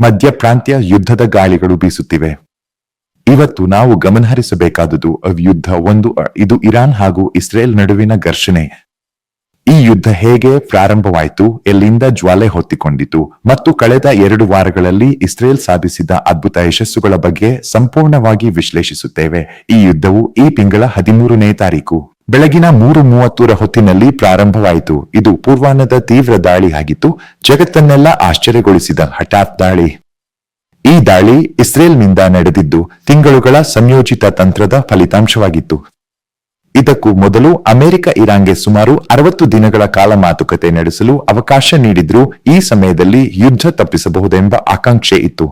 ಮಧ್ಯ ಪ್ರಾಂತ್ಯ ಯುದ್ಧದ ಗಾಳಿಗಳು ಬೀಸುತ್ತಿವೆ. ಇವತ್ತು ನಾವು ಗಮನಹರಿಸಬೇಕಾದುದು ಯುದ್ಧ ಒಂದು, ಇದು ಇರಾನ್ ಹಾಗೂ ಇಸ್ರೇಲ್ ನಡುವಿನ ಘರ್ಷಣೆ. ಈ ಯುದ್ಧ ಹೇಗೆ ಪ್ರಾರಂಭವಾಯಿತು, ಎಲ್ಲಿಂದ ಜ್ವಾಲೆ ಹೊತ್ತಿಕೊಂಡಿತು, ಮತ್ತು ಕಳೆದ ಎರಡು ವಾರಗಳಲ್ಲಿ ಇಸ್ರೇಲ್ ಸಾಧಿಸಿದ ಅದ್ಭುತ ಯಶಸ್ಸುಗಳ ಬಗ್ಗೆ ಸಂಪೂರ್ಣವಾಗಿ ವಿಶ್ಲೇಷಿಸುತ್ತೇವೆ. ಈ ಯುದ್ಧವು ಈ ತಿಂಗಳ ಹದಿಮೂರನೇ ತಾರೀಕು. ಬೆಳಗಿನ ಮೂರು ಮೂವತ್ತರ ಹೊತ್ತಿನಲ್ಲಿ ಪ್ರಾರಂಭವಾಯಿತು. ಇದು ಪೂರ್ವಾಹ್ನದ ತೀವ್ರ ದಾಳಿ ಆಗಿತ್ತು. ಜಗತ್ತನ್ನೆಲ್ಲ ಆಶ್ಚರ್ಯಗೊಳಿಸಿದ ಹಠಾತ್ ದಾಳಿ. ಈ ದಾಳಿ ಇಸ್ರೇಲ್ನಿಂದ ನಡೆದಿದ್ದು, ತಿಂಗಳುಗಳ ಸಂಯೋಜಿತ ತಂತ್ರದ ಫಲಿತಾಂಶವಾಗಿತ್ತು. ಇದಕ್ಕೂ ಮೊದಲು ಅಮೆರಿಕ ಇರಾನ್ಗೆ ಸುಮಾರು ಅರವತ್ತು ದಿನಗಳ ಕಾಲ ಮಾತುಕತೆ ನಡೆಸಲು ಅವಕಾಶ ನೀಡಿದ್ರೂ ಈ ಸಮಯದಲ್ಲಿ ಯುದ್ಧ ತಪ್ಪಿಸಬಹುದೆಂಬ ಆಕಾಂಕ್ಷೆ ಇತ್ತು.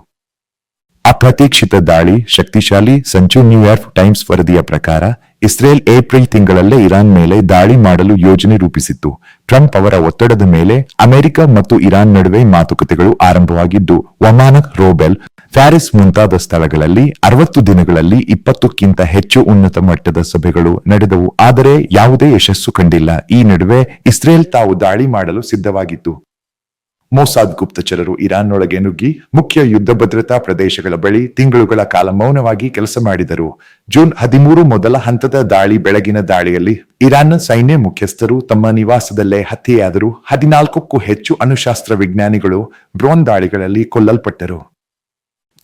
ಅಪ್ರತೀಕ್ಷಿತ ದಾಳಿ ಶಕ್ತಿಶಾಲಿ ಸಂಚು ನ್ಯೂಯಾರ್ಕ್ ಟೈಮ್ಸ್ ವರದಿಯ ಪ್ರಕಾರ ಇಸ್ರೇಲ್ ಏಪ್ರಿಲ್ ತಿಂಗಳಲ್ಲೇ ಇರಾನ್ ಮೇಲೆ ದಾಳಿ ಮಾಡಲು ಯೋಜನೆ ರೂಪಿಸಿತ್ತು. ಟ್ರಂಪ್ ಅವರ ಒತ್ತಡದ ಮೇಲೆ ಅಮೆರಿಕ ಮತ್ತು ಇರಾನ್ ನಡುವೆ ಮಾತುಕತೆಗಳು ಆರಂಭವಾಗಿದ್ದು ವಮಾನಕ್ ರೋಬೆಲ್ ಪ್ಯಾರಿಸ್ ಮುಂತಾದ ಸ್ಥಳಗಳಲ್ಲಿ ಅರವತ್ತು ದಿನಗಳಲ್ಲಿ ಇಪ್ಪತ್ತಕ್ಕಿಂತ ಹೆಚ್ಚು ಉನ್ನತ ಮಟ್ಟದ ಸಭೆಗಳು ನಡೆದವು. ಆದರೆ ಯಾವುದೇ ಯಶಸ್ಸು ಕಂಡಿಲ್ಲ. ಈ ನಡುವೆ ಇಸ್ರೇಲ್ ತಾವು ದಾಳಿ ಮಾಡಲು ಸಿದ್ಧವಾಗಿತ್ತು. ಮೊಸಾದ್ ಗುಪ್ತಚರರು ಇರಾನ್ನೊಳಗೆ ನುಗ್ಗಿ ಮುಖ್ಯ ಯುದ್ಧ ಭದ್ರತಾ ಪ್ರದೇಶಗಳ ಬಳಿ ತಿಂಗಳುಗಳ ಕಾಲ ಮೌನವಾಗಿ ಕೆಲಸ ಮಾಡಿದರು. ಜೂನ್ ಹದಿಮೂರು ಮೊದಲ ಹಂತದ ದಾಳಿ ಬೆಳಗಿನ ದಾಳಿಯಲ್ಲಿ ಇರಾನ್ನ ಸೈನ್ಯ ಮುಖ್ಯಸ್ಥರು ತಮ್ಮ ನಿವಾಸದಲ್ಲೇ ಹತ್ಯೆಯಾದರು ಹದಿನಾಲ್ಕಕ್ಕೂ ಹೆಚ್ಚು ಅಣುಶಾಸ್ತ್ರ ವಿಜ್ಞಾನಿಗಳು ಡ್ರೋನ್ ದಾಳಿಗಳಲ್ಲಿ ಕೊಲ್ಲಲ್ಪಟ್ಟರು.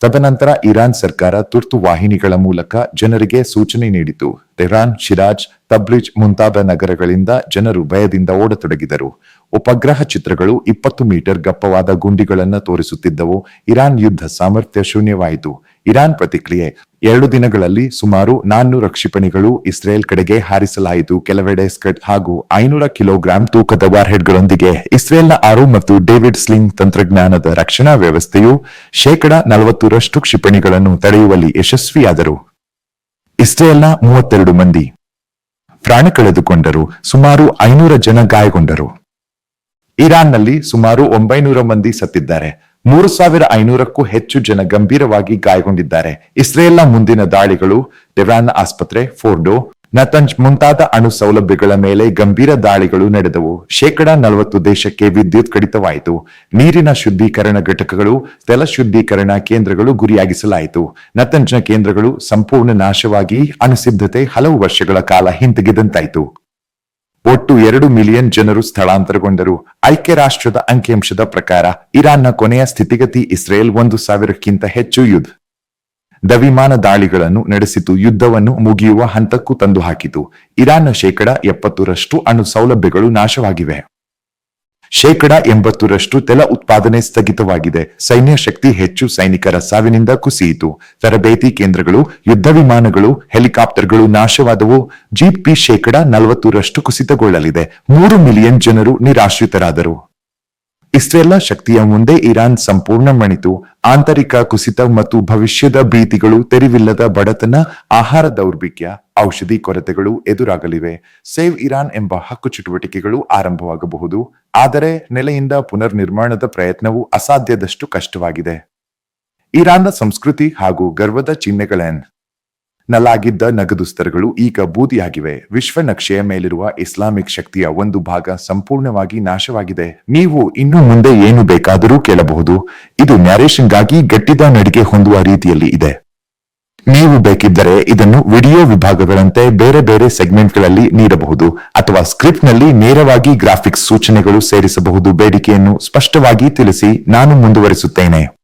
ತದನಂತರ ಇರಾನ್ ಸರ್ಕಾರ ತುರ್ತು ವಾಹಿನಿಗಳ ಮೂಲಕ ಜನರಿಗೆ ಸೂಚನೆ ನೀಡಿತು. ತೆಹ್ರಾನ್, ಶಿರಾಜ್, ತಬ್ರಿಜ್ ಮುಂತಾದ ನಗರಗಳಿಂದ ಜನರು ಭಯದಿಂದ ಓಡತೊಡಗಿದರು. ಉಪಗ್ರಹ ಚಿತ್ರಗಳು ಇಪ್ಪತ್ತು ಮೀಟರ್ ಗಪ್ಪವಾದ ಗುಂಡಿಗಳನ್ನು ತೋರಿಸುತ್ತಿದ್ದವು. ಇರಾನ್ ಯುದ್ಧ ಸಾಮರ್ಥ್ಯ ಶೂನ್ಯವಾಯಿತು. ಇರಾನ್ ಪ್ರತಿಕ್ರಿಯೆ. ಎರಡು ದಿನಗಳಲ್ಲಿ ಸುಮಾರು ನಾನ್ನೂರ ಕ್ಷಿಪಣಿಗಳು ಇಸ್ರೇಲ್ ಕಡೆಗೆ ಹಾರಿಸಲಾಯಿತು. ಕೆಲವೆಡೆ ಸ್ಕಟ್ ಹಾಗೂ ಐನೂರ ಕಿಲೋಗ್ರಾಂ ತೂಕದ ವಾರ್ಹೆಡ್ಗಳೊಂದಿಗೆ ಇಸ್ರೇಲ್ನ ಆರು ಮತ್ತು ಡೇವಿಡ್ ಸ್ಲಿಂಗ್ ತಂತ್ರಜ್ಞಾನದ ರಕ್ಷಣಾ ವ್ಯವಸ್ಥೆಯು ಶೇಕಡ ನಲವತ್ತರಷ್ಟು ಕ್ಷಿಪಣಿಗಳನ್ನು ತಡೆಯುವಲ್ಲಿ ಯಶಸ್ವಿಯಾದರು. ಇಸ್ರೇಲ್ನ ಮೂವತ್ತೆರಡು ಮಂದಿ ಪ್ರಾಣ ಕಳೆದುಕೊಂಡರು. ಸುಮಾರು ಐನೂರ ಜನ ಗಾಯಗೊಂಡರು. ಇರಾನ್ನಲ್ಲಿ ಸುಮಾರು ಒಂಬೈನೂರ ಮಂದಿ ಸತ್ತಿದ್ದಾರೆ. ಮೂರು ಸಾವಿರ ಐನೂರಕ್ಕೂ ಹೆಚ್ಚು ಜನ ಗಂಭೀರವಾಗಿ ಗಾಯಗೊಂಡಿದ್ದಾರೆ. ಇಸ್ರೇಲ್ನ ಮುಂದಿನ ದಾಳಿಗಳು ಡೆವ್ಯಾನ್ ಆಸ್ಪತ್ರೆ, ಫೋರ್ಡೋ, ನತಂಜ್ ಮುಂತಾದ ಅಣು ಸೌಲಭ್ಯಗಳ ಮೇಲೆ ಗಂಭೀರ ದಾಳಿಗಳು ನಡೆದವು. ಶೇಕಡ ನಲವತ್ತು ದೇಶಕ್ಕೆ ವಿದ್ಯುತ್ ಕಡಿತವಾಯಿತು. ನೀರಿನ ಶುದ್ಧೀಕರಣ ಘಟಕಗಳು, ತೆಲ ಶುದ್ಧೀಕರಣ ಕೇಂದ್ರಗಳು ಗುರಿಯಾಗಿಸಲಾಯಿತು. ನತಂಜ್ನ ಕೇಂದ್ರಗಳು ಸಂಪೂರ್ಣ ನಾಶವಾಗಿ ಅಣುಸಿದ್ಧತೆ ಹಲವು ವರ್ಷಗಳ ಕಾಲ ಹಿಂತೆಗೆದಂತಾಯಿತು. ಒಟ್ಟು ಎರಡು ಮಿಲಿಯನ್ ಜನರು ಸ್ಥಳಾಂತರಗೊಂಡರು. ಐಕ್ಯ ರಾಷ್ಟ್ರದ ಅಂಕಿಅಂಶದ ಪ್ರಕಾರ ಇರಾನ್ನ ಕೊನೆಯ ಸ್ಥಿತಿಗತಿ ಇಸ್ರೇಲ್ ಒಂದು ಸಾವಿರಕ್ಕಿಂತ ಹೆಚ್ಚು ಯುದ್ಧ ದವಿಮಾನ ದಾಳಿಗಳನ್ನು ನಡೆಸಿತು. ಯುದ್ಧವನ್ನು ಮುಗಿಯುವ ಹಂತಕ್ಕೂ ತಂದು ಹಾಕಿತು ಇರಾನ್ನ ಶೇಕಡ ಎಪ್ಪತ್ತರಷ್ಟು ಅಣು ಸೌಲಭ್ಯಗಳು ನಾಶವಾಗಿವೆ. ಶೇಕಡ ಎಂಬತ್ತರಷ್ಟು ತೆಲ ಉತ್ಪಾದನೆ ಸ್ಥಗಿತವಾಗಿದೆ. ಸೈನ್ಯ ಶಕ್ತಿ ಹೆಚ್ಚು ಸೈನಿಕರ ಸಾವಿನಿಂದ ಕುಸಿಯಿತು. ತರಬೇತಿ ಕೇಂದ್ರಗಳು, ಯುದ್ಧ ವಿಮಾನಗಳು, ಹೆಲಿಕಾಪ್ಟರ್ಗಳು ನಾಶವಾದವು. ಜಿಪಿ ಶೇಕಡ ನಲವತ್ತರಷ್ಟು ಕುಸಿತಗೊಳ್ಳಲಿದೆ. ಮೂರು ಮಿಲಿಯನ್ ಜನರು ನಿರಾಶ್ರಿತರಾದರು. ಇಸ್ರೇಲ್ನ ಶಕ್ತಿಯ ಮುಂದೆ ಇರಾನ್ ಸಂಪೂರ್ಣ ಮಣಿತು ಆಂತರಿಕ ಕುಸಿತ ಮತ್ತು ಭವಿಷ್ಯದ ಭೀತಿಗಳು, ತೆರಿವಿಲ್ಲದ ಬಡತನ, ಆಹಾರ ದೌರ್ಭಿಕ್ಯ, ಔಷಧಿ ಕೊರತೆಗಳು ಎದುರಾಗಲಿವೆ. ಸೇವ್ ಇರಾನ್ ಎಂಬ ಹಕ್ಕು ಚಟುವಟಿಕೆಗಳು ಆರಂಭವಾಗಬಹುದು. ಆದರೆ ನೆಲೆಯಿಂದ ಪುನರ್ ನಿರ್ಮಾಣದ ಪ್ರಯತ್ನವು ಅಸಾಧ್ಯದಷ್ಟು ಕಷ್ಟವಾಗಿದೆ. ಇರಾನ್ನ ಸಂಸ್ಕೃತಿ ಹಾಗೂ ಗರ್ವದ ಚಿಹ್ನೆಗಳೇನ್? ನಲಾಗಿದ್ದ ನಗದು ಸ್ತರಗಳು ಈಗ ಬೂದಿಯಾಗಿವೆ. ವಿಶ್ವ ನಕ್ಷೆಯ ಮೇಲಿರುವ ಇಸ್ಲಾಮಿಕ್ ಶಕ್ತಿಯ ಒಂದು ಭಾಗ ಸಂಪೂರ್ಣವಾಗಿ ನಾಶವಾಗಿದೆ. ನೀವು ಇನ್ನು ಮುಂದೆ ಏನು ಬೇಕಾದರೂ ಕೇಳಬಹುದು. ಇದು ನ್ಯಾರೇಷನ್ಗಾಗಿ ಗಟ್ಟಿದ ನಡಿಗೆ ಹೊಂದುವ ರೀತಿಯಲ್ಲಿ ಇದೆ. ನೀವು ಬೇಕಿದ್ದರೆ ಇದನ್ನು ವಿಡಿಯೋ ವಿಭಾಗಗಳಂತೆ ಬೇರೆ ಬೇರೆ ಸೆಗ್ಮೆಂಟ್ಗಳಲ್ಲಿ ನೀಡಬಹುದು ಅಥವಾ ಸ್ಕ್ರಿಪ್ಟ್ನಲ್ಲಿ ನೇರವಾಗಿ ಗ್ರಾಫಿಕ್ಸ್ ಸೂಚನೆಗಳು ಸೇರಿಸಬಹುದು. ಬೇಡಿಕೆಯನ್ನು ಸ್ಪಷ್ಟವಾಗಿ ತಿಳಿಸಿ ನಾನು ಮುಂದುವರಿಸುತ್ತೇನೆ.